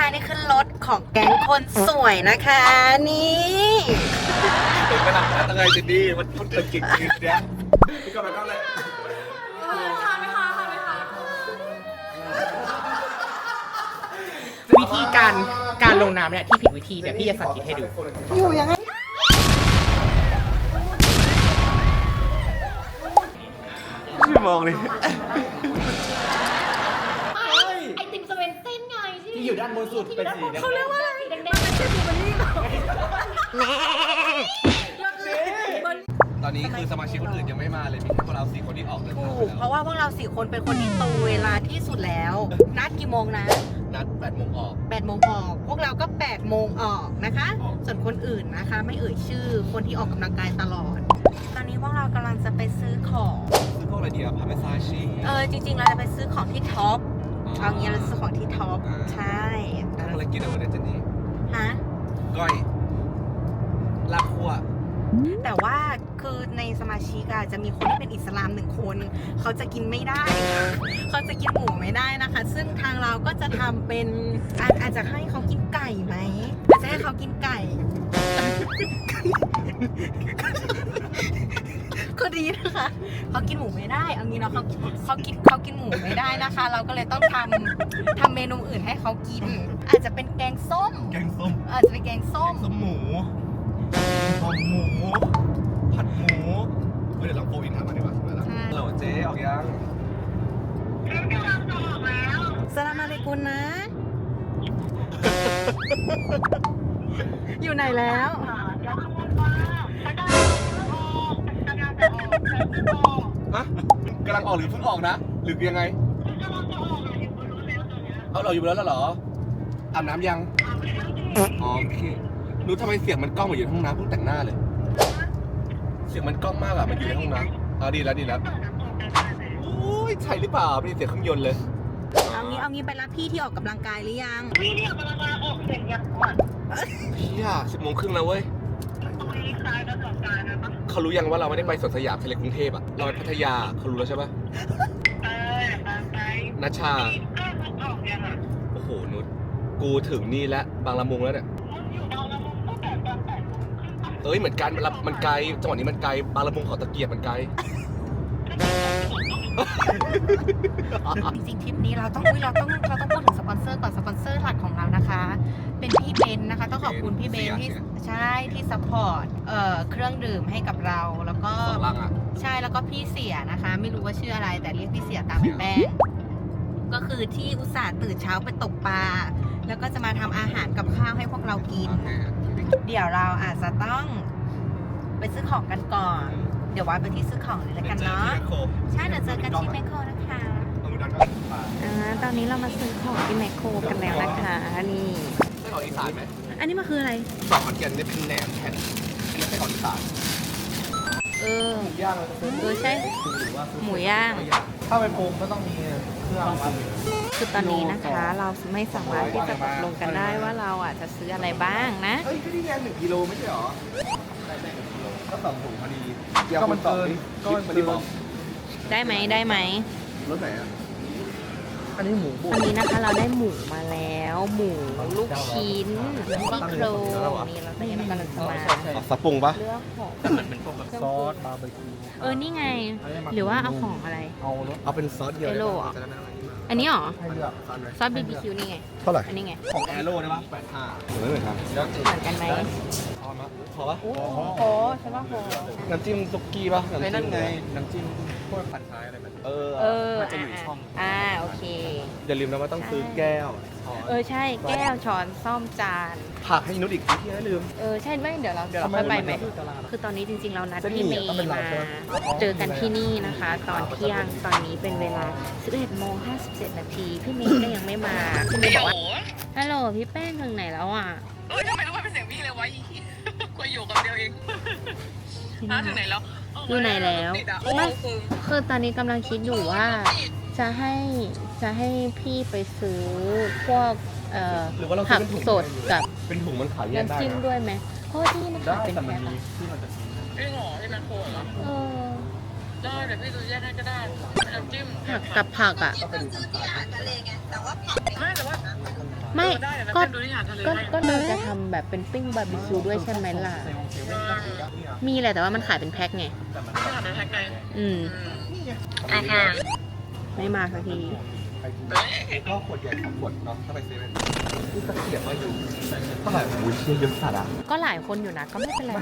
ายนี่คือรถของแก๊งคนสวยนะคะนี่ถึงขนาดนั้นยังไงจะดีมันมันเกินจริงจริงเนี่ยพี่ก็ไปก็เลยวิธีการการลงน้ำเนี่ยที่ผิดวิธีเดี๋ยพี่จะสาธิตให้ดู อยู่ยังไงพี่มองเลย อยู่ด้านบนสุดเป็นสีแดงเขาเรียกว่าอะไรแดงๆไม่ใช่บูเบอรี่หรอตอนนี้คือสมาชิกคนอื่นยังไม่มาเลยมีแค่พวกเราสี่คนที่ออกเดินทางถูกไปเพแล้วราะว่าพวกเราสี่คนเป็นคนที่ตรงเวลาที่สุดแล้ว นัดกี่โมงนะนัด8โมงออก 8โมงออก พวกเราก็8โมงออกนะคะ ออก ส่วนคนอื่นนะคะ ไม่เอ่ยชื่อ คนที่ออกกำลังกายตลอด ตอนนี้พวกเรากำลังจะไปซื้อของ ซื้อพวกอะไรดีอะพาเมซาชิเออจริง ๆ เราจะไปซื้อของที่ท็อป เอางี้เราซื้อของที่ท็อปใช่ทำอะไรกินเอาวันนี้เจนนี่ฮะ ก้อยลาบคั่วแต่ว่าคือในสมาชิกอะจะมีคนที่เป็นอิสลามหนึ่งคน เขาจะกินไม่ได้ เขาจะกินหมูไม่ได้นะคะ ซึ่งทางเราก็จะทำเป็นอาอาจจะให้เขากินไก่ไหมอาจจะให้เขากินไก่ ก็ดีนะคะเขากินหมูไม่ได้เอางี้เนาะเขาเขากินเขากินหมูไม่ได้นะคะ เราก็เลยต้องทำทำเมนูอื่นให้เขากิน อาจจะเป็นแกงส้ม แกงส้มอาจจะเป็นแกงส้ม ส้มหมูหอมหมู ผัดหมูเฮ้ยเดี๋ยวลองโฟอินถามมาดีกว่ามาแล้วใช่ ฮัลโหลเจ๊ออกยังสลามอะลัยกุนนะ อยู่ไหนแล้ว ฮะกำลังออกหรือเพิ่งออกนะ หรือยังไง เอาเราอยู่แล้วเหรออาบน้ำยังอ๋อโอเครู้ทำไมเสียงมันกล้องเหมือนอยู่ในห้องน้ำเพิ่งแต่งหน้าเลย เสียงมันกล้องมากอะมันอยู่ในห้องน้ำอ่าดีแล้วดีแล้วโอ้ยใช่หรือเปล่าไม่ได้เสียงเครื่องยนต์เลย เอางี้เอางี้ไปรับพี่ที่ออกกำลังกายหรือยังเฮียสิบโมงครึ่งแล้วเว้ย เขารู้ยังว่าเราไม่ได้ไปสวนสยามทะเลกรุงเทพอะเราไปพัทยาเขารู้แล้วใช่ปะนัชชาโอ้โห นุชกูถึงนี่แล้วบางละมุงแล้วเนี่ยเอ้ย เหมือนกันมันมันไกล จังหวะนี้มันไกล บางละมุงเขอตะเกียบมันไกล จริงๆทริปนี้เราต้องอุ้ยเราต้องเราต้องพูดถึงสปอนเซอร์ก่อนสปอนเซอร์หลักของเรานะคะ เป็นพี่เบนซ์นะคะต้องขอบคุณพี่เบนซ์ที่เสียใช่ที่ซัพพอร์ตเอ่อเครื่องดื่มให้กับเราแล้วก็สองลังอะใช่แล้วก็พี่เสียนะคะ ไม่รู้ว่าชื่ออะไรแต่เรียกพี่เสียตามแป้งก็คือที่อุตส่าห์ตื่นเช้าไปตกปลาแล้วก็จะมาทำอาหารกับข้าวให้พวกเรากิน เดี๋ยวเราอาจจะต้องไปซื้อของกันก่อน เดี๋ยวว่าไปที่ซื้อของเลยแล้วกันเนาะใช่เดี๋ยวเจอกันที่แมคโครนะคะอ่าตอนนี้เรามาซื้อของที่แมคโครกันแล้วนะคะนี่ ไส้กรอกอีสานไหมอันนี้มันคืออะไรสองขอนแก่นเนี่ยเป็นแหนมแผ่นอันนี้ไส้กรอกอีสานเออ ย่างเราจะซื้อเออใช่หมูย่าง ถ้าไปปรุงก็ต้องมีเครื่องปรุงคือตอนนี้นะคะ เราไม่สามารถที่จะตกลงกันได้ว่าเราอะจะซื้ออะไรบ้างนะเฮ้ยก็นี่ไงหนึ่งกิโลไม่ใช่หรอใช่ใช่หนึ่งกิโลก็สองถุงพอดีก็มันเกินก็มันไม่เกิได้บอกนได้ไหมได้ไหมรถไหนอะ อันนี้หมูบุวันนี้นะคะเราได้หมูมาแล้ว หมูลูกชิ้นซี่โครงนี่เราก็ยังกำลังจะมาสับปรุงปะเลือกของมันเป็นพวกแบบซอสบาร์บีคิวเออนี่ไง หรือว่าเอาของอะไรเอารสเอาเป็นซอสเดียวเอโร่เหรอ จะได้ไม่ต้อง อะไรมากอันนี้เหรอให้เลือกซอสบีบีคิวนี่ไง เท่าไหร่อันนี้ไง ของแอโร่ได้ปะแปดห้าไม่เหมือนกันเหมือนกันไหมพอมะพอปะโอ้โหใช่ป่ะโห น้ำจิ้มซุกี้ปะไอ้นั่นไง น้ำจิ้มพวกผัดไทยอะไรแบบเออเออมันจะอยู่ช่อง อ่า โอเค อย่าลืมนะว่าต้องซื้อแก้วช้อน เออใช่แก้วช้อนซ่อมจาน ผักให้นุชอีกทีที่อย่าลืม เออใช่ไหมเดี๋ยวเราเดี๋ยวเราค่อยไปไหม คือตอนนี้จริงๆ เรานัดพี่เมย์มาเจอกันที่นี่นะคะ ตอนเที่ยงตอนนี้เป็นเวลา 11โมง57 นาทีพี่เมย์ก็ยังไม่มาพี่เมย์บอกว่าฮัลโหลพี่แป้งถึงไหนแล้วอะเอ้ยทำไมต้องมาเป็นเสียงพี่เลยวะอีกูอยู่กับเดียวเองอ้าวถึงไหนแล้วอยู่ไหนแล้วติดอะไม่โอ้คือคือตอนนี้กำลังคิดอยู่ว่าจะให้ จะให้พี่ไปซื้อพวกเอ่อหรือว่าเราซื้ผัอกเป็นถุงสดกับเป็นถุงมันขายแยกได้น้ำจิ้มนะด้วยไหมเพราะว่าที่นี่มันได้ขายเป็นแต่มันแพ็คมีอะที่มันจะไอ้หงอที่แมคโครเหรอเออได้เดี๋ยวพี่จะแยกให้ก็ได้น้ำจิ้มผักกับผักอะไม่แต่ว่าไม่ได้เดี๋ยวก็เราดูที่หาทะเลก็ให้ก็เราจะทำแบบเป็นปิ้งบาร์บีคิวด้วยใช่ไหมล่ะ มีแหละแต่ว่ามันขายเป็นแพ็คไงที่หาในแพ็คไงอืมโอเคไม่มาสักที ก็ขวดใหญ่สองขวดเนาะถ้าไปเซเว่นนี่ตะเกียบมาอยู่เท่าไหร่อุ้ยเชี่ยเยอะสัตว์อะก็หลายคนอยู่นะก็ไม่เป็นไร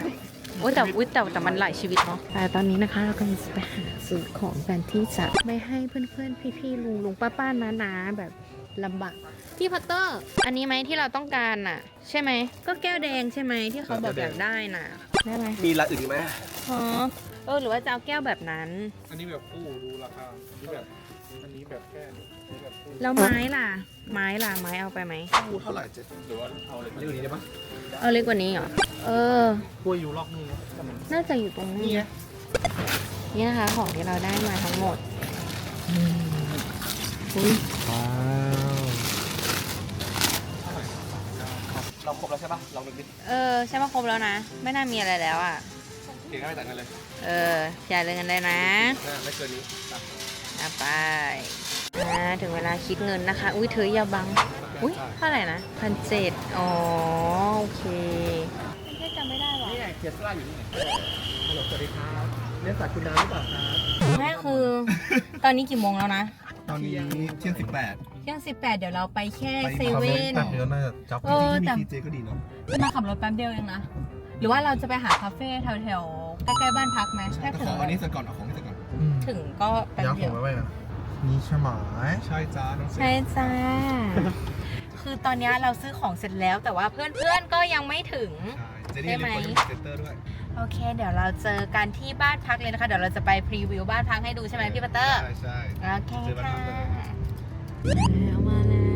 โอ้ยแต่อุ้ยแต่แต่มันหลายชีวิตเนาะแต่ตอนนี้นะคะเรากำลังจะไปหาซื้อของกันที่จะไม่ให้เพื่อนๆพี่ๆลุงลุงป้าป้าน้านาๆแบบลำบากพี่พัตเตอร์ อันนี้ไหมที่เราต้องการน่ะ ใช่ไหม ก็แก้วแดงใช่ไหมที่เขาบอกอยากได้น่ะได้ไหมมีร้านอื่นอีกไหมอ๋อเออหรือว่าจะเอาแก้วแบบนั้น อันนี้แบบคู่ดูราคาอันนี้แบบอันนี้แบบแค่นี้อันนี้ แบบคู่แล้วไม้ล่ะ ไม้ล่ะ ไม้เอาไปไหมคู่เท่าไหร่เจ็ดหรือว่าเอาอะไรเรื่องนี้ได้ปะเอาเล็กกว่านี้เหรอ เออกล้วยอยู่ลอกนี่นะแต่มันน่าจะอยู่ตรงนี้นะนี่นะคะของที่เราได้มาทั้งหมดอุ๊ยว้าวเราครบแล้วใช่ปะลองดูดิเออใช่ว่าครบแล้วนะ ไม่น่ามีอะไรแล้วอะเก่งก็ไม่ต่างกันเลย เออจ่ายเลยกันเลยนะน่าไม่เกินนี้ตัดเอาไป อ่าถึงเวลาคิดเงินนะคะ อุ้ยเธออย่าบัง อุ้ยเท่าไหร่นะพันเจ็ดอ๋อโอเคไม่จำไม่ได้หรอนี่ไงเทียสลาอยู่นี่ไงฮัลโหลสวัสดีครับเรียนสายคุณน้ำหรือเปล่าครับแม่คือ ตอนนี้กี่โมงแล้วนะ ตอนนี้เที่ยงสิบแปดเที่ยงสิบแปดเดี๋ยวเราไปแค่เซเว่นแป๊บเดียวน่าจะจับเออแต่มีทีเจก็ดีเนาะจะมาขับรถแป๊บเดียวเองนะ หรือว่าเราจะไปหาคาเฟ่แถวๆใกล้ๆบ้านพักไหมแค่แต่ถึขงออันนี้เสร็จก่อนเอาของนี้เสร็จก่อนถึงก็แป๊บย่างขเดีอยวงไว้ไว้ นะนี่ใช่ไหมใช่จ้าน้องเซใช่จ้า คือตอนนี้เราซื้อของเสร็จแล้วแต่ว่าเพื่อนๆก็ยังไม่ถึง ใช่เจนี่ได้ไหมรีบไปเซ็นเตอร์ด้วยโอเค เดี๋ยวเราเจอกันที่บ้านพักเลยนะคะ เดี๋ยวเราจะไปพรีวิวบ้านพักให้ดูใช่ไหมพี่ปัตเตอร์ ใช่ใช่ โอเคเจอบ้านค่ะพักเลย แล้วมาแล้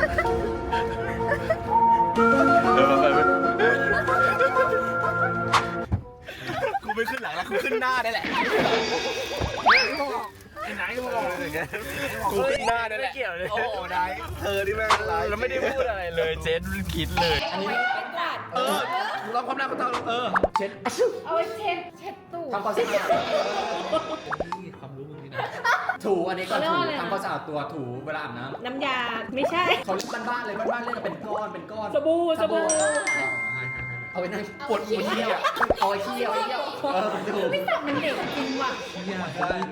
ว กูขึ้นหน้าได้แหละไหนบอกกูขึ้นหน้าได้แหละเกี่ยวเลยโอ้ได้เธอที่แม่งอะไรเราไม่ได้พูดอะไรเลยเจนคิดเลยอันนี้เออลองความหน้าเขาต้อเออเช็ดเอาไว้เช็ดเช็ดตูดทำความสะอาดความรู้มึงนี่นะถูอันนี้ก่อนถูทำความสะอาดตัวถูเวลาอาบน้ำน้ำยาไม่ใช่เขาบ้านๆเลยบ้านๆเล่นเป็นก้อนเป็นก้อนสบู่สบู่ เอาไว้นั่งปวดหัวเที่ยวเอาไว้เที่ยวเที่ยวเออถูกไม่จับมันเด็กจริงว่ะเนี่ย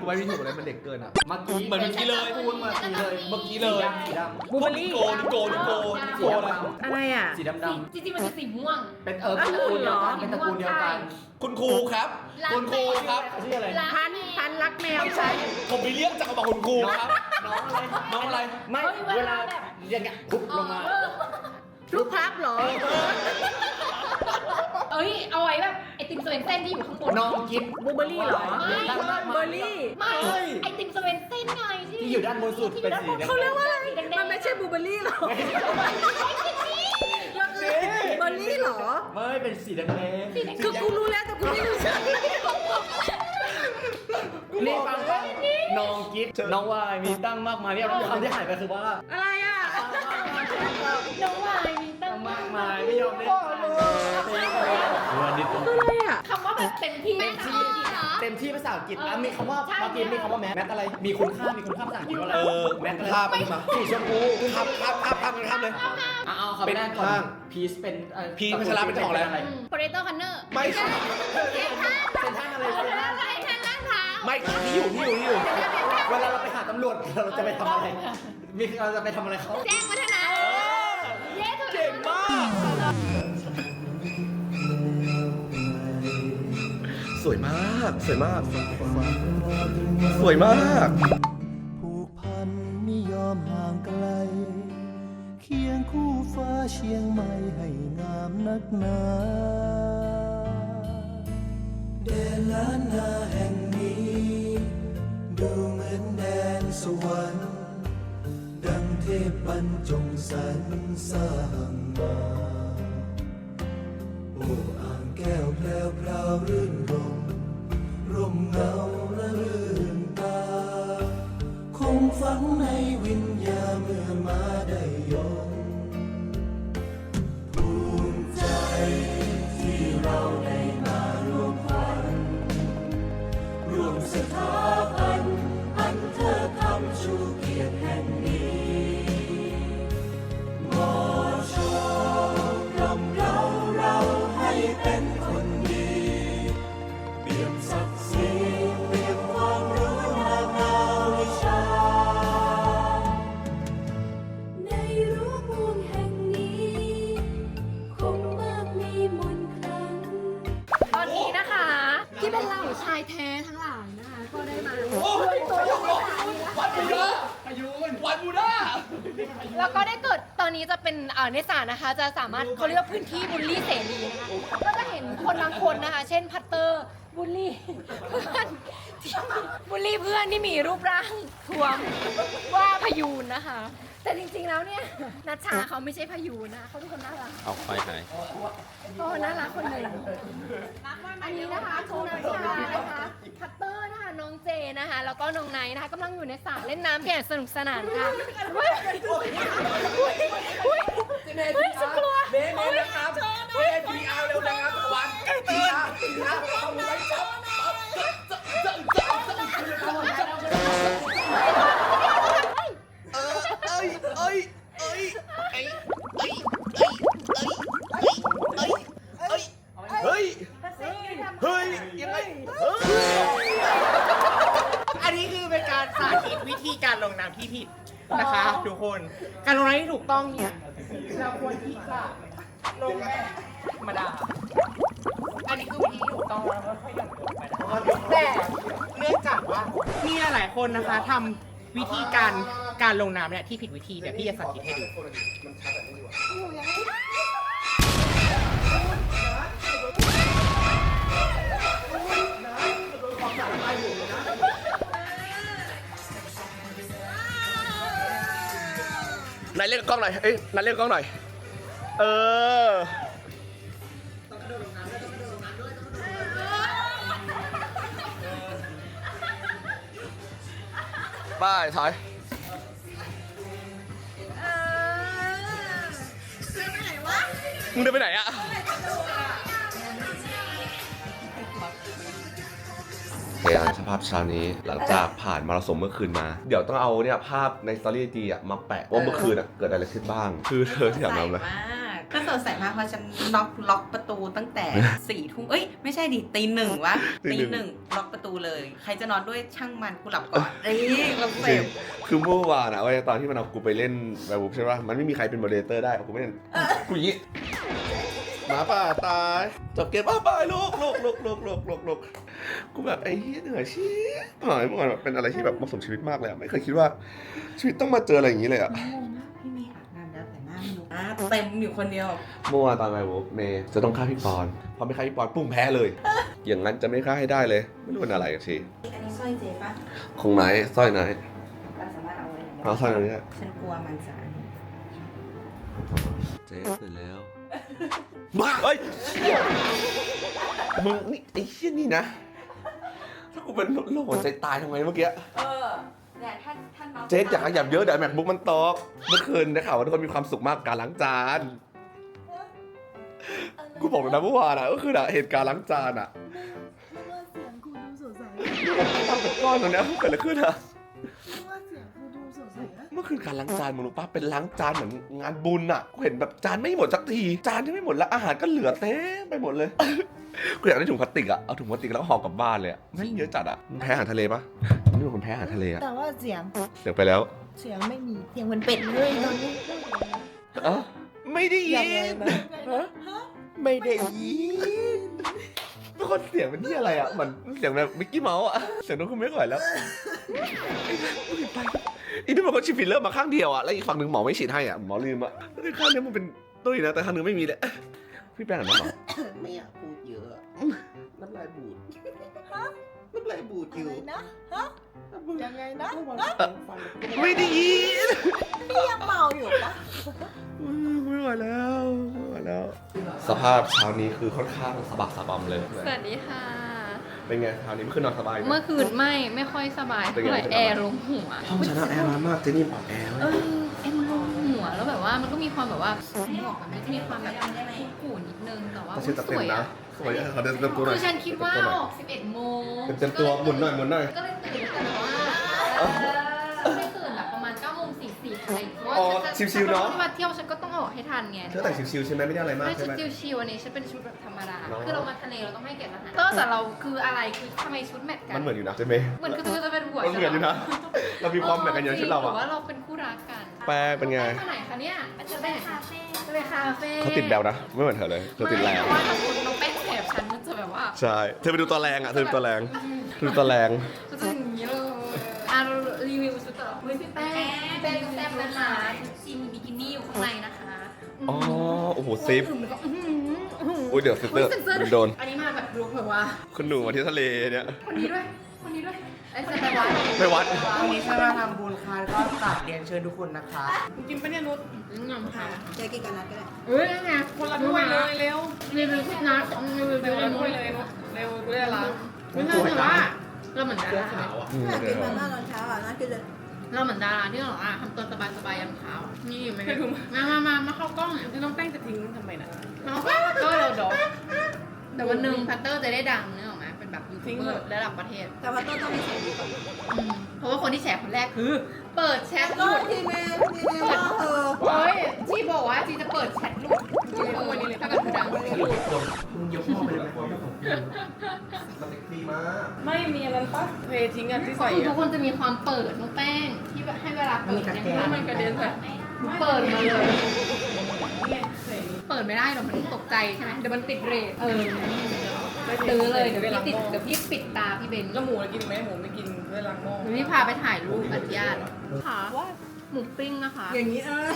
กูไม่ถูกเลยมันเด็กเกินอะเมื่อกี้เหมือนเมื่อกี้เลยพูดเมื่อกี้เลยเมื่อกี้เลยสีดำบูเบอรี่โกนิโกนิโกนิโกอะไรอะไรอะสีดำดำจริงๆมันจะสีม่วง เป็นเออเป็นตระกูลเดียวกันเป็นตระกูลเดียวกัน คุณครูครับ คุณครูครับชื่ออะไรพันพันรักแมวใช่ผมไปเรียกจากกระบอกคุณครูครับน้องอะไรน้องอะไรไม่เฮ้ยเวเวลาลาแบบเรียกเงี้ยปุ๊บลงมาลูกพับเหรอ เอ้ย เอาไว้แบบไอติมสเวนเซ่นที่อยู่ข้างบนน้องกิฟบูเบอรี่เหรอไม่ เบอร์รี่ ไม่ไอติมสเวนเซ่นไงที่ที่อยู่ด้านบนสุดเป็นสีแดงเขาเรียกว่าอะไร สีแดงๆมันไม่ใช่บูเบอรี่หรอมันคือเบอร์รี่เหรอ ไม่เป็นสีแดงคือกูรู้แล้วแต่กูไม่รู้ชื่อนี่ฟังว่าน้องกิฟน้องวายมีตั้งมากมายพี่คำที่หายไปคือว่าอะไรอะน้องวาย เต็มที่เต็มที่เต็มที่ภาษาอังกฤษอะมีคำว่าเมื่อกี้มีคำว่าแมทแมทอะไร มีคุณค่า มีคุณค่าภาษาอังกฤษว่าอะไรเออแมทอะไรภาพมันมาสีชมพูภาพภาพภาพภาพมันภาพเลย เอาเอาคำแรกก่อนพีชเป็นพีชพัชราเป็นของอะไรโปรเตโต้คันเนอร์ไม่ใช่เซ็นทรัลเป็นท่านอะไรเป็นท่านเซ็นทรัลลาดพร้าวไม่ที่อยู่ที่อยู่ที่อยู่เวลาเราไปหาตำรวจเราจะไปทำอะไร มีเราจะไปทำอะไรเขาแจ้งวัฒนะเย้ถูกเก่งมาก สวยมาก สวยมาก สวยมาก ผูกพันไม่ยอมห่างไกล เคียงคู่ฟ้าเชียงใหม่ให้งามนักหนาแดนล้านนาแห่งนี้ ดูเหมือนแดนสวรรค์ ดังเทพบรรจงสรรสร้างมา วันบูด้าแล้วก็ได้เกิดตอนนี้จะเป็นเอ่อในศาลนะคะ จะสามารถเขาเรียกว่าพื้นที่บูลลี่เสรีนะคะก็จะเห็นคนบางคนนะคะ เช่นพัตเตอร์บูลลี่เพื่อนที่บูลลี่เพื่อนที่มีรูปร่างทวมว่าพยูนนะคะ แต่จริงๆแล้วเนี่ยนัชชาเขาไม่ใช่พยูนนะเขาเป็นคนน่ารักเอาไฟหายก็น่ารักคนหนึ่งอันนี้นะคะคือนัชชานะคะพัตเตอร์นะคะน้องเจนะคะ แล้วก็น้องไนท์นะคะกำลังอยู่ในสระเล่นน้ำอย่างสนุกสนานค่ะเฮ้ยเฮ้ยฉันกลัวเมย์เมย์นะครับเมย์พีอาร์เร็วนะครับวันพีอาร์พีอาร์ ทำวิธีการการลงน้ำเนี่ยที่ผิดวิธีเดี๋ยวพี่จะสาธิตให้ดู นายเล่นกับกล้องหน่อย เอ้ยนายเล่นกับกล้องหน่อย เออ ต้องกระโดดลงน้ ไป้ายถอยมึงเดินไปไหนอะเฮียสภาพเช้านี้หลังจากผ่านมรสุมเมื่อคืนมา เดี๋ยวต้องเอาเนี่ยภาพในสตอรี่จีอะมาแปะว่าเมื่อคืนอะเกิดอะไรขึ้นบ้าง คือเธอที่อยากนำนะมาก ดใสมากเพราะฉันล็อกล็อกประตูตั้งแต่สี่ทุ่มเอ้ยไม่ใช่ดิตีหนึ่งวะตีตีหนึ่งหนึ่งล็อกประตูเลย ใครจะนอนด้วยช่างมันกูหลับก่อนเอ้ยเราจเสริงพคือเมื่อวานอะเว้ยตอนที่มันเอากูไปเล่นแบบบุ๊ใช่ปะมันไม่มีใครเป็นโมเดเลเตอร์ได้เอากูไม่เล่นกูอยางงี้หมาป่าตายจบเกมป้าบายลูกลูกลูกลูกลูกลูกลูกกูแบบไอ้เหี้ยเหนื่อยชีหายเมื่อก่อนแบบเป็นอะไรที่แบบมหัศจรรย์ชีวิตมากเลยอะไม่เคยคิดว่าชีวิตต้องมาเจออะไรอย่างนี้เลยอะ เต็มอยู่คนเดียว เมื่อวานตอนไปบุ๊เมย์จะต้องฆ่าพี่ปอน พอไม่ฆ่าพี่ปอนปุ้งแพ้เลย อย่างนั้นจะไม่ฆ่าให้ได้เลย ไม่รู้เป็นอะไรกันทีอันนี้สร้อยเจ๊ปะคงไหนสร้อยไหนเราสามารถเอาไว้ได้เอาสร้อยอันนี้ฉันกลัวมันจะเจ๊เสร็จแล้วบ้าเอ้ยมึงนี่ไอ้เชี่ยนี่นะ ถ้ากูเป็นโรคหัวใจตายทำไงเมื่อกี้ เออ เนี่ยถ้าถ้าน้องเจ๊อยากขยับเยอะเดี๋ยวแมคบุ๊กมันตกเมื่อคืนได้ข่าวว่าทุกคนมีความสุขมากกับการล้างจานกูบอกเลยนะเมื่อวานอะก็คืออะเหตุการณ์ล้างจานอะทำเป็นก้อนตรงเนี้ยเกิดอะไรขึ้นอะเมื่อคืนการล้างจานมึงรู้ปะเป็นล้างจานเหมือนงานบุญอะกูเห็นแบบจานไม่หมดสักทีจานที่ไม่หมดแล้วอาหารก็เหลือเต็มไปหมดเลยกูอยากได้ถุงพลาสติกอะเอาถุงพลาสติกแล้วห่อกลับบ้านเลยอะไม่งเยอะจัดอะมึงแพ้อาหารทะเลปะ มึงนี่เป็นคนแพ้อาหารทะเลอะแต่ว่าเสียงเดี๋ยวไปแล้ว เสียงไม่มีเสียงเหมือนเป็ดเลยตอนนี้เอ้าไม่ได้ยิยังไงนนะฮะไม่ได้ยินเป็นคนเสียงเป็นที่อะไรอะเหมือนเสียงแบบมิกกี้เมาส์อะเสียงน้องคุณไม่ไหวแล้วไปอีนี่มันก็ฉีดฟิลเลอร์มาข้างเดียวอะแล้วอีกฝั่งหนึ่งหมอไม่ฉีดให้อะหมอลืมอะแล้วข้างเนี้ยมันเป็นตุ้ยนะแต่ข้างหนึงไม่มีเลยพี่แป้งอ่านน้ำหรอไม่อยากพูดเยอะน้ำลายบูด น้ำลายบูดอยู่อะไรนะฮะ ยังไงนะไม่ได้ยินยังเมาอยู่ปะไม่ไหวแล้วไม่ไหวแล้ว สภาพเช้านี้คือค่อนข้างสะบักสะบอมเลย สวัสดีค่ะ เป็นไงเช้านี้เมื่อคืนนอนสบายไหม เมื่อคืนไม่ไม่ค่อยสบายเป็นเท่าไงไหร่แอร์ลงหัวห้องฉันอะแอร์ร้อนมากเจนี่บอกแอร์ไว้เออแอร์มันลงหัวแล้วแบบว่ามันก็มีความแบบว่าไม่ออกมันจะมีความแบบกู่นิดนึงแต่ว่าแต่ชื่อตัดสเต็มวยนะ อะ สวยอะขอเดินเต็มตัวหน่คือยอฉันคิดว่าเต็มตัวหน่ออยอก11โมงเต็มตัวหมุนหน่อยหมุนหน่อย ก็เลยตื่นแต่แบบว่า ว่าอ๋อฉันชิวๆเนอะ ฉัมาเที่ยวฉันก็ต้องออกให้ทันไงเธอแต่งชิวๆใช่ไหมไม่ได้อะไรมากไม่ใช่ชุดไหม ชิวๆอันนี้ฉันเป็นชุดแบบธรรมดา เนอะ คือเรามาทะเลเราต้องให้เกียรติอาหารก็แต่เราคืออะไรคือทำไมชุดแมทกันมันเหมือนอยู่นะใช่ไหมเหมือนคือจะเป็นหัวมันเหมือนอยู่นะ เรามีความแบ่งกันเยอะชุดเราหรือะ ว่าเราเป็นคู่รักกันแปลเป็นไงปไหนคะเนี่ยจะไปคาเฟ่จะไปคาเฟ่เขาติดแบวนะไม่เหมือนเธอเลยเธอติดแรงไม่เพราะว่าถ้าคุณน้องแป้งแสบฉันมันจะแบบว่าใช่เธอไปดูตัวแรงอะเธอดูตัวแรงเธอดูตัวแรง มันจะอย่างนี้เลยอะ รีวิววิวชุดต่อเฮ้ยพี่แป้งพี่แป้งแซ่บนะคะซีมีบิกินี่อยู่ข้างในนะคะอ๋อโอ้โหซิปอืมแล้วก็อื้อหืออื้อหืออุ้ยเดี๋ยวซิสเตอร์เซ็นเซอร์มันโดน อันนี้มาแบบลุกแบบว่า คุณหนูมาที่ทะเลเนี่ย คนนี้ด้วย คนนี้ด้วยไอ้เซนไปวัดไปวัด วันนี้ฉันมาทำบุญค่ะก็กราบเรียนเชิญทุกคนนะคะ กินปะเนี่ยนุชอืมค่ะเจ๊กินกับนัดก็ได้เฮ้ยนั่นไงคนละถ้วยเลยเร็วรีวิวพี่นัทรีวิวเร็วเร็ละวถ้วยเลยนุชเร็วกูได้ละไม่ใช่แต่ว่า เราเหมือนดาราอยากกินมาม่าตอนเช้าอะนัดกินเลยเราเหมือนดาราที่เราอะทำตัวสบายๆยามเช้า นี่อยู่ไหมเนี่ยมามามามาเข้ากล้องเนี่ยน้องแป้งจะทิ้งทำไมนะมาเข้ากล้องก็เราดอกแต่วันหนึ่งพัตเตอร์จะได้ดังนึกออกไหมเป็นแบบยูทูบเบอร์ระดับประเทศแต่ว่าต้นต้องมีเสียงดีก่อนอืมเพราะว่าคนที่แชร์คนแรกคือ เปิดแชทหก็ลุด ทีเมลทีเมลว่าเธอ เฮ้ยที่บอกว่าจีจะเปิดแชทหลุด ไม่มีอะไรปะเททิ้งอันที่ใส่คือทุอะกคนจะมีความเปิดน้องแป้งที่แบบให้เวลาเปิดยังถ้าไงมันกระเด็นใส่ เปิดมาเลยเนี่ยใส่เปิดไม่ได้หรอกมันตกใจใช่ไหมเดี๋ยวมันติดเรทเออตื้อเลยเดี๋ยวพี่ติดเดี๋ยวพี่ปิดตาพี่เบนแล้วหมูกินไหมหมูไม่กินด้วยล้างหม้อเดี๋ยวพี่พาไปถ่ายรูปอนุญาตค่ะ หมูปิ้งนะคะ อย่างนี้เออ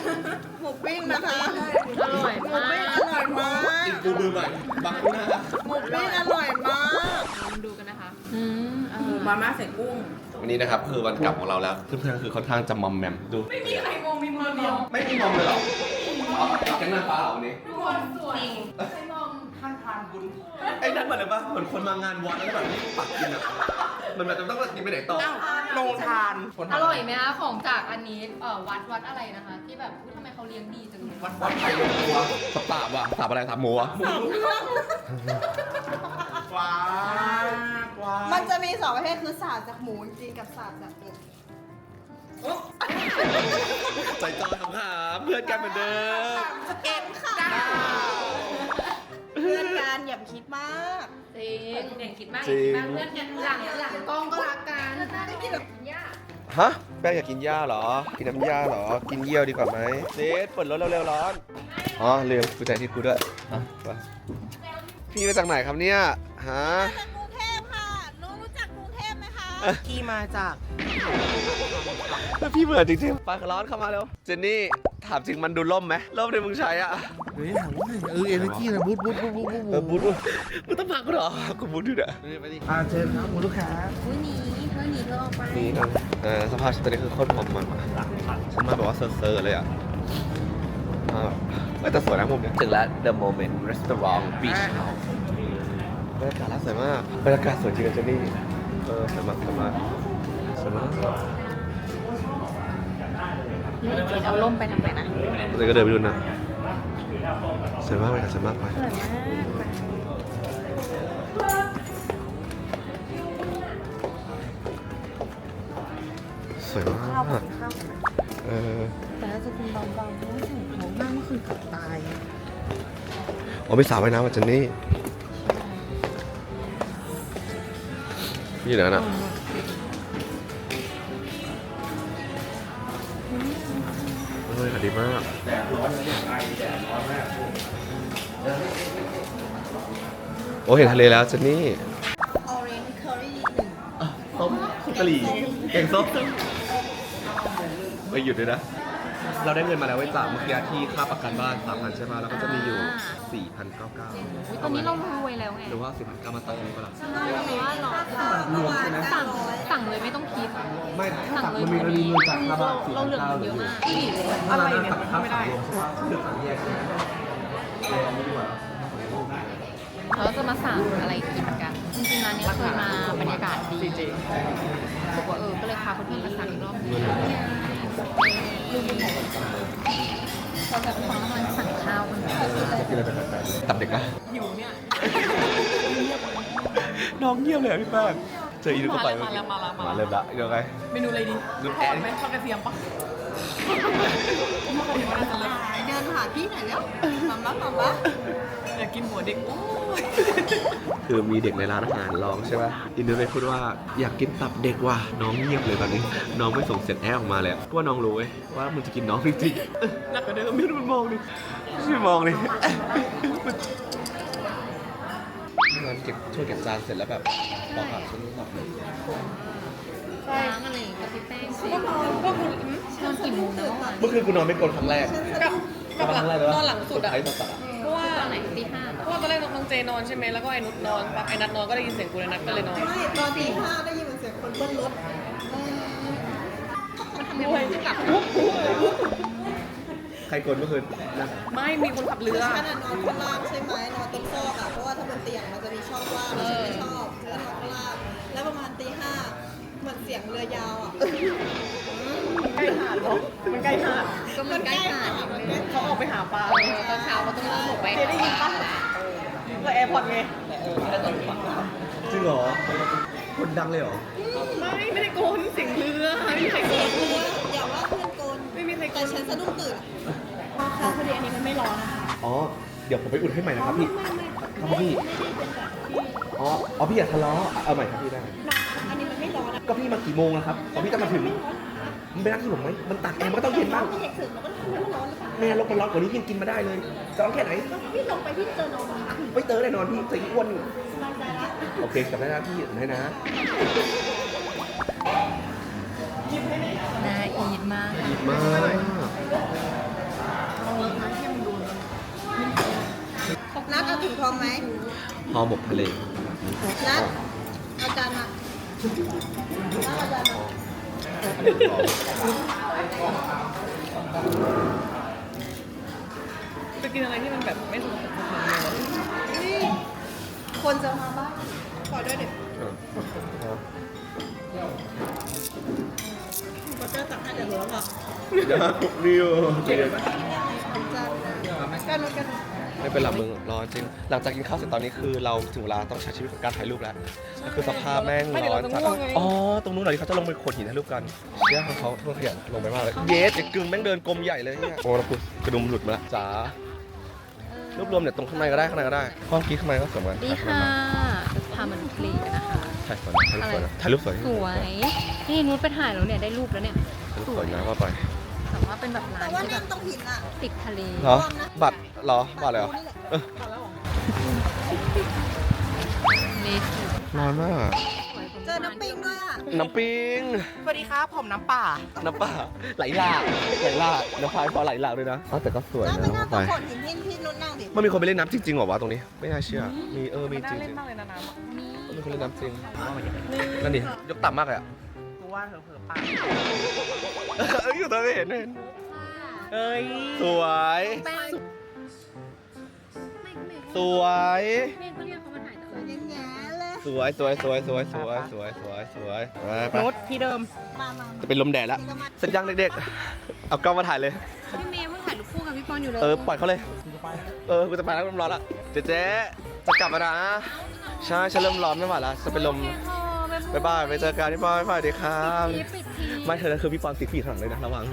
หมูปิ้งนะคะ อร่อยหมูมาปิ้งอกร่อยมากดูดูหน่อยบังหน้าหมูปิ้งอร่อยมากมาดูกันนะคะอืมเอหมูอมาม่าใส่กุ้ง วันนี้นะครับคือวันกลับของเราแล้วเพื่อนๆคือค่อนข้างจะมอมแมมดูไม่มีใครมองมีมือเดียวไม่มีมอมเลยเหรออ๋อแก๊งนางฟ้าเหรอวันนี้ทุกคนสวยใครมองท่านทานบุญไอ้นั่นเหมือนอะไรปะเหมือนคนมางานวัดแล้วแบบนี่ปักกินอะ มันแบบจะต้องกินไปไหนต่อโรงทานอร่อยไหมคะของจากอันนี้เอ่อวัดวัดอะไรนะคะ ที่แบบอุ๊ยทำไมเขาเลี้ยงดีจังเลยวัดวัดไทยลงตัวสตาบอะสตาบอะไรสตาบหมูอะว้าวว้ามันจะมีสองประเภทคือสาดจากหมูจริงกับสาดจากเป็ดใจจอยของขาเพื่อนกันเหมือนเดิม สเก็ตค่ะเพื่อนกันอย่าไปคิดมาก จริงเด็กคิดมากจริงคิดมากเพื่อนกันหลังหลังกล้องก็รักกันได้กินแบบยากฮะแป้งอยากกินหญ้าเหรอ กินน้ำหญ้าเหรอ กินเยี่ยวดีกว่าไหมเดทเปิดรถเร็วๆร้อน อ๋อลืมกูใจที่กูด้วยอะไปพี่มาจากไหนครับเนี่ย ฮะ ที่มาจากแล้วพี่เบื่อจริงๆไปร้อนเข้ามาเร็วเจนนี่ถามจริงมันดูล่มไหมล่มในมึงใช้อะเฮ้ยถามว่าเออเอเนจีนะบูทบูทบูทบูทบูทเออบูดบูดมึงต้องพักกูเหรอกูบูดอยู่เนี่ยไปดิอ่าเชิญครับคุณลูกค้าอุ้ยหนีเพื่อนหนีเธอออกไปนี่นะเออสภาพฉันตอนนี้คือโคตรมอมมันว่ะฉันมาแบบว่าเซอร์ๆเลยอะมาแบบเอ้ยแต่สวยนะมุมเนี้ยถึงแล้ว The Moment Restaurant Beach House บรรยากาศแล้วสวยมากบรรยากาศสวยจริงอะเจนนี่ เออสวยมากสวยมากสวยมากเอาล่มไปทำไมนะเลยก็เดินไปดูนะสวยมากเลยค่ะสวยมากไปสวยมากข้าวกับข้าวเออแต่ถ้าจะกินเบาๆเพราะว่าใส่ของหน้าเมื่อคืนเกับตายอ๋อไม่สาวว่ายน้ำอะเจนนี่ อยู่ไหนน่ะเฮ้ยค่ะดีมากโอ้เห็นทะเลแล้วเจนนี่ออเรนจ์เคอรี่หนึ่งต้มกะหรี่แกงส้มไปหยุดด้วยนะ เราได้เงินมาแล้วไว้จ่ายเมื่อกี้ที่ค่าประกันบ้านสามพันใช่ไหมแล้วก็จะมีอยู่สี่พันเก้าเก้าตอนนี้เรารวยแล้วไงหรือว่าสี่พันเก้ามาตัดนี้ก็ละหรือว่าเรารวมใช่ไหมสั่งสั่งเลยไม่ต้องคิด ไม่สั่งเลยมันมีมันมีเงินจากค่าบ้านสี่เราพันเหลือเก้าเงินเหลืเยออะอยู่มากอะไรเนี่ยไม่ได้เลือกสั่งแยกใช่ไหมเราจะมาสั่งอะไรกินกัน จริงๆร้านนี้เคยมาบรรยากาศดีบอกว่าเออก็เลยพาเพื่อนๆมาสั่งอีกรอบหนึง เราแบบฟังกำลังสั่งข้าวกันกินอะไรแปลกๆตับเด็กนะหิวเนี่ยน้องเงียบเลยอะพี่แป้งเจออีนึกเข้าไปมาแล้วมาแล้วมามาแล้วเริ่มละเดี๋ยวไง เมนูอะไรดีลูกทแออดนไหมทอดกระเทียมปะเดินหาพี่หน่อยแล้วมาบ้ามาบ้าอยากกินหัวเด็กโอ้ยคือมีเด็กในร้านอาหารร้องใช่ไหมอินเนอร์เลยพูดว่าอยากกินตับเด็กว่ะน้องเงียบเลยตอนนี้ น้องไม่ส่งเสียงแอร์ออกมาเลยอะเพราะว่าน้องรู้เว้ยว่ามึงจะกินน้องจริงๆเออหนักกว่าเดิมไม่รู้มันมองดิไม่มองดิงานเก็บช่วยเก็บจานเสร็จแล้วแบบปอกผักฉันหลับเลยล้างอะไรกับพี่แป้งสิโมงนะเมื่อวานเมื่อคืนกูนอนไม่กลนครั้งแรก กับกับหลังครั้งแรกเลยนอนหลังสุดอะไอ้สัสอะเพราะว่าตอนไหนตีห้าเพราะว่าตอนแรกน้องเจนอนใช่ไหมแล้วก็ไอ้นุชนอนปั๊บไอ้นัดนอนก็ได้ยินเสียงกูเลยนัดก็เลยนอนไม่ตอนตีห้าได้ยินเหมือนเสียงคนเบิ้ลรถด้วยกลับใครกลนเมื่อคืนนะไม่มีคนขับเรือฉันอะนอนข้างล่างใช่ไหมนอนตรงซอกอะเพราะว่าถ้าบนเตียงมันจะมีช่องว่างแล้วฉันไม่ชอบฉันก็นอนข้างล่างแล้วประมาณตีห้าเหมือนเสียงเรือยาวอะใก ล้หาดเนาะมันใกล้หาดก็มันใกล้หาดเขาออกไปหาปลาเออตอนเช้าก็ต้องออกไปเจได้ยินปะก็แอร์พอร์ตไงจริงเหรอคนดังเลยเหรอ ไม่ไม่ได้โกนเสียงเรือไม่มีใครโกนอย่าว่าเพื่อนโกนไม่มีใครโกแต่นฉันสะดุ้งตื่นค่ะพอดีอันนี้มันไม่ร้อนนะคะอ๋อเดี๋ยวผมไปอุ่นให้ใหม่นะครับพี่ครับพี่อ๋ออ๋อพี่อย่าทะเลาะเอาใหม่ครับพี่ได้อันนี้มันไม่ร้อนนะก็พี่มากี่โมงแล้วครับพอพี่จะมาถึง มันเป็นนักที่ผมไหมมันตักแอร์มันก็ต้องเย็นบ้างพี่เด็กถึงมันก็ทำให้มันร้อนหรือเปล่าแม่ลงมันร้อนกว่านี้ยังกินมาได้เลยจะร้อนแค่ไหนพี่ลงไปพี่เจอน้องอะไม่เจอแน่นอนพี่ใส่อ้วนอยู่สบายใจละโอเคกลับได้นะพี่ได้นะน่าอีดมากค่ะมากนัดเอาถุงทองไหมห่อหมกทะเลนัดเอาจานมานัดเอาจานมา จะกินอะไรที่มันแบบไม่สกปรกเหมือนเดิมนี่คนจะมาบ้านขอด้วยเด็กก็จะสั่งให้เดี๋ยวรู้แล้วเดี๋ยวนิวจานกันกัน ไม่เป็นไรมึงร้อนจริง หลังจากกินข้าวเสร็จตอนนี้คือเราถึงเวลาต้องใช้ชีวิตกับการถ่ายรูปแล้วก็คือสภาพแม่งร้อนจัดอ๋อตรงนู้นเหรอที่เขาจะลงไปขดหินถ่ายรูปกันเชี่ยเขาเพิ่งขยันลงไปมากเลยเยสไอ้กึ่งแม่งเดินกลมใหญ่เลยเนี่ยโอ้แล้วกูกระดุมหลุดมาแล้วจ๋ารวบรวมเนี่ยตรงข้างในก็ได้ข้างในก็ได้ห้องกี้ข้างในก็สวยเหมือนกันดีค่ะพามันทะเลนะคะ ถ่ายสวยนะถ่ายรูปสวยนะถ่ายรูปสวยสวย นี่นุชไปถ่ายแล้วเนี่ยได้รูปแล้วเนี่ย ถ่ายรูปสวยนะว่าไป แต่ว่าเป็นแบบร้าแต่นว่าที่แบนั่บงตรงหินอะติดทะเล เหรอ บัตรเหรอ บัตรอะไรเหรอเออเลสร้อนมากเจอน้ำปิงด้วยอะน้ำปิง สวัสดีครับผมน้ำป่า น้ำป่าไหลหลากไหลหลากน้ำพายพอไหลหลากด้วยนะอ๋อแต่ก็สวยแล้วนะไปนั่งตไปรงโขดหินที่ที่นุ่นนั่งดิมันมีคนไปเล่นน้ำจริงๆเหรอวะตรงนี้ ไม่น่าเชื่อ มีเออ มีมันจน่าริงเล่นมากเลยนะน้ำอะๆมีคนเล่นน้ำจริงนั่นดิยกต่ำมากเลยอะกู ว่าเผลอๆป่าเอ้ยอยู่ตัวไม่เห็นไม่เห็นเอ้ยสวย แป้งสวย เมฆก็เรียกเขามาถ่ายแต่สวยแง่ๆเลยสวยสวยสวยสวยสวยสวยสวยสวยไปไปนุชที่เดิม มามาจะเป็นลมแดดแล้วเสร็จยังเด็กๆ เอากล้องมาถ่ายเลย พี่เมย์เพิ่งถ่ายรูปคู่กับพี่ปอนอยู่เลยเออปล่อยเขาเลย เออกูจะไปแล้วเริ่มร้อนละเจ๊เจ๊จะกลับมานะใช่ฉันเริ่มร้อนไม่ไหวแล้วจะเป็นลม บ๊ายบายไปเจอกันพี่ปอนบ๊ายบายดีครับปิดทีไม่เธอนั่นคือพี่ปอนติดฝีข้างหลังเลยนะระวัง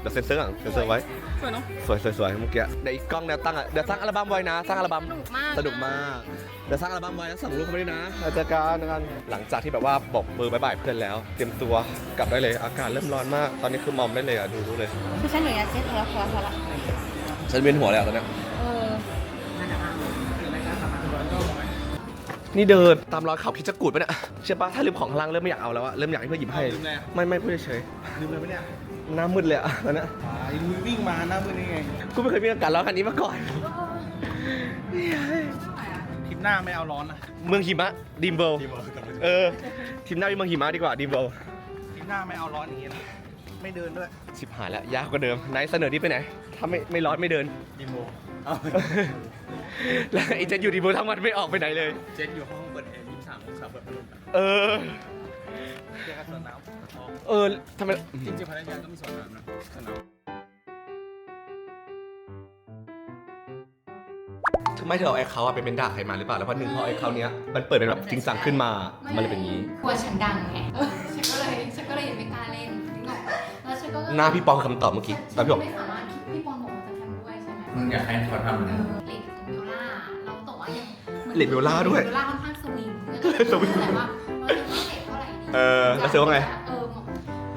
เดี๋ยวเซ็นเซอร์อะเซ็นเซอร์ไว้ สวยเนาะสวยสวยสวยเมื่อกี้เดี๋ยวอีกกล้องแนวตั้งอะเดี๋ยวสร้างอัลบั้มไว้นะ สร้างอัลบั้มสนุกมากสนุกมากเดี๋ยวสร้างอัลบั้มไว้แล้วส่งรูปเข้ามาด้วยนะเราเจอกันกันหลังจากที่แบบว่าบอกมือบายบายเพื่อนแล้ว เตรียมตัวกลับได้เลยอากาศเริ่มร้อนมาก ตอนนี้คือมอมได้เลยอะดูรู้เลยคือฉันหนูอยากเช็ดแล้วพอพอละฉันเวียนหัวเลยอะตอนเนี้ นี่เดินตามรอยเขาคิดจะกูดปะเนี่ยเชื่อปะถ้าลืมของข้างล่างเริ่มไม่อยากเอาแล้วอะเริ่มอยากให้เพื่อนหยิบให้ ลืมอะไรอะ ไม่ไม่พูดเฉยลืมอะไรปะเนี่ยๆหน้ามืดเลยอะตอนเนี้ยอ่าลุยวิ่งมาหน้ามือนี่ไงกูไม่เคยมีอาการร้อนคันนี้มาก่อนทริปหน้าไม่เอาร้อนนะเมืองหิมะดิมเบิลเออทีมหน้าเป็นเมืองหิมะดีกว่าดิมเบิลทริปหน้าไม่เอาร้อนอย่างงี้นะไม่เดินด้วยชิบหายแล้วยากกว่าเดิมไหนเสนอที่ไปไหนถ้าไม่ไม่ร้อนไม่เดินดิโม แล้วไอ้เจ็ดอยู่ดิมเบิลทั้งวันไม่ออกไปไหนเลย เจ็ดอยู่ห้องเปิดแอร์ยี่สิบสามองศาเปิดพัดลมแบบเออ เจอกันสวนน้ำอ๋อเออทำไมจริงๆพัทยาก็มีสวนน้ำนะสวนน้ำทำไมเธอเอาไอ้เขาอะไปเป็นด่าใครมาหรือเปล่า แล้วพอหนึ่งพอไอ้เขาเนี้ยมันเปิดเป็นแบบจริงจังขึ้นมา มันเลยเป็นอย่างนี้ กลัวฉันดังไงเออฉันก็เลยฉันก็เลยไม่กล้าเล่นนึกออกปะแล้วฉันก็หน้าพี่ปองคือคำตอบเมื่อกี้ตอนพี่บอกไม่สามารถ มมึงอยากให้เขาทำเออเลดของเบลล่าเราแต่ว่ายังหมือนเลดเบลล่าด้วย เบลล่าค่อนข้างสวิงก็สวิงแต่ว่าเราจะต้องเลดเท่าไหร่ดีเออแล้วเธอว่าไง เออ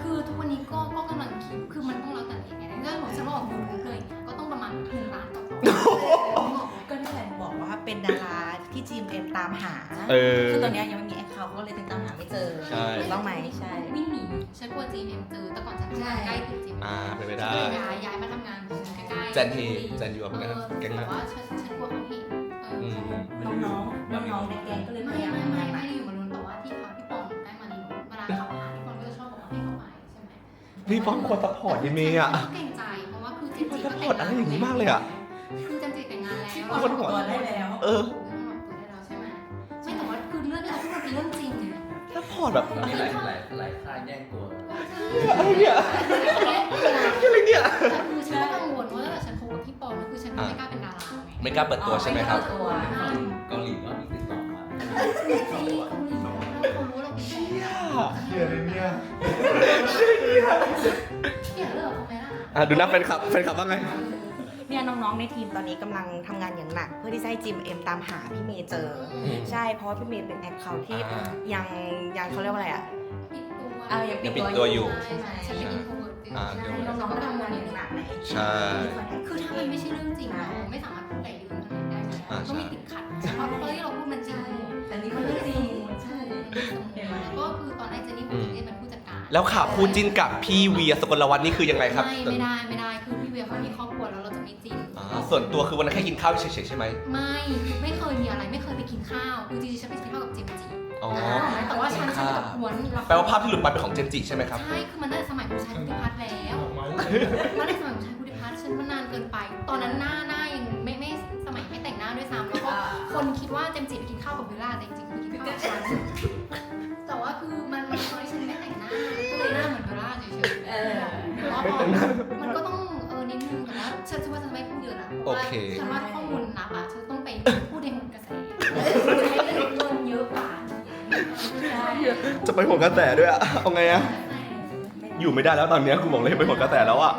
คือทุกวันนี้ก็ก็กำลังคิดคือมันต้องแล้วแต่เลดไงก็เหมือนฉันบอกยูทูบเลยก็ต้องประมาณหนึ่งล้านต่อต่อก็นั่นแหละบอกว่าเป็นดาราที่จีมเอ็มตามหาเออ คือตอนเนี้ยยังไม่มีแอคเคาท์ก็เลยติดตามหาไม่เจอใช่ ถูกต้องไหมใช่ วิ่งหนี ฉันกลัว GM เจอแต่ก่อนฉันทำงานใกล้ตึก GM อ่าเป็นไปฉัได้นก็เลยย้ายย้ายมาทำงานตรงใกล้ๆแจนเฮแจนยูอะนะเออแก๊งนั้แต่น ว่าฉันฉันกลัวเขาเห็นเอออืมน้องๆน้องๆในแก๊งก็เลยพไม่ยายามไม่ทำไม่งานหนัไม่กได้อยู่มารุนแต่ว่าที่พักพี่ปองได้มารีเวลาเขาหาพี่ปองก็จะชอบบอกว่าให้เขาไปใช่ไหมพี่ป้องควรซัพพอร์ตยีเมย์อะเก่งใจเพราะว่าคือเจมพี่ส์ป้องจิซัพพอร์ตอะไรอย่างนี้มากเลยอะ คือเจมส์จิแต่งงานแล้วพี่ปองซัพพอร์ตตัวได้แล้ว เออตัวได้แล้วใช่ไหมไม่แต่ว่าคือเรื่องที่เราพูดเป็นเรื่องจริงไงซัพพ อร์ตแบบมีหลายหลายหลายค่ายแย่งตัวอะไรเนี่ยอะไรเนี่ยแต่คือฉันก็กังวลว่าถ้าเกิดฉันคบกับพี่ปองแล้วคือฉันก็ไม่กล้าเป็นดาราไง ไม่กล้าเปิดตัวใช่ไหมครับตัวเกาหลีว่ามีติดต่อมาจริงเขารู้เขารู้เราเป็นแฟนเชี่ยเลยเนี่ยเกลียดเลิกเขาไหมล่ะอะดูนะแฟนคลับแฟนคลับว่าไง เนี่ยน้องๆในทีมตอนนี้กำลังทำงานอย่างหนัก เพื่อที่จะให้จิมเอ็มตามหาพี่เมย์เจออม ใช่เพราะว่าพี่เมย์เป็นแอคเคาท์ที่อ่ายังยังเขาเรียกว่าอะไรอะ ปิดตัวอะยังยังปิดตัวอยู่ ใช่ใช่ฉันเป็นอินโทรเวิร์ตอ่า ใช่น้องๆก็ทำงานอย่างหนักในใช่ คือถ้ามันไม่ใช่เรื่องจริงเราไม่สามารถพูดอะไรเรื่องนั้นได้ไหมอ่าใช่ ก็ไม่ติดขัดเพราะเรื่องที่เราพูดมันจริงแต่นี่มันเรื่องจริงใช่แล้วก็คือตอนแรกเจนนี่พูดถึงเนี่ยเป็นผู้จัดการแล้วข่าวคู่จิ้นกับพี่เวียสกลวัฒน์นี่คือยังไงครับ ไม่ไม่ได้ไม่ ส่วนตัวคือวันนั้นแค่กินข้าวเฉยๆใช่ไหมไม่ไม่เคยมีอะไรไม่เคยไปกินข้าวคือจริงๆฉันไปกินข้าวกับเจมส์จีอ๋อ แต่ว่าฉันฉันกับกวนเรแปลว่าภาพที่หลุดไปเป็นของเจมส์จิใช่ไหมครับ ใช่คือมันตั้งแต่สมัยคุณชายพุทธิพัฒน์แล้วมันในสมัยคุณชายพุทธิพัฒน์ฉันว่านานเกินไป ตอนนั้นหน้าหน้ายังไม่ไม่สมัยไม่แต่งหน้าด้วยซ้ำแล้วก็คนคิดว่าเจมส์จีไปกินข้าวกับเบลล่าแต่จริงๆคือไปกินข้าวกับฉันแต่ว่าคือมันมันตอนที่ฉันไม่แต่งหน้าก็เลยหน้าเหมือนเบลล่าเฉยๆเออแต่ว่าพอมันก็ต้องเออ นิดนึงแต่ว่าฉันคิดว่าฉันไม่พูดเยอะนะเพราะว่าโอเค ฉันว่าข้อมูลลับอะฉันต้องไปพูดในหนกระแสให้ได้เงินเยอะกว่าจะไปหัวกระแสด้วยอะเอาไงอะอยู่ไม่ได้แล้วตอนเนี้ยกูบอกเลยไปหัวกระแสแล้วอะ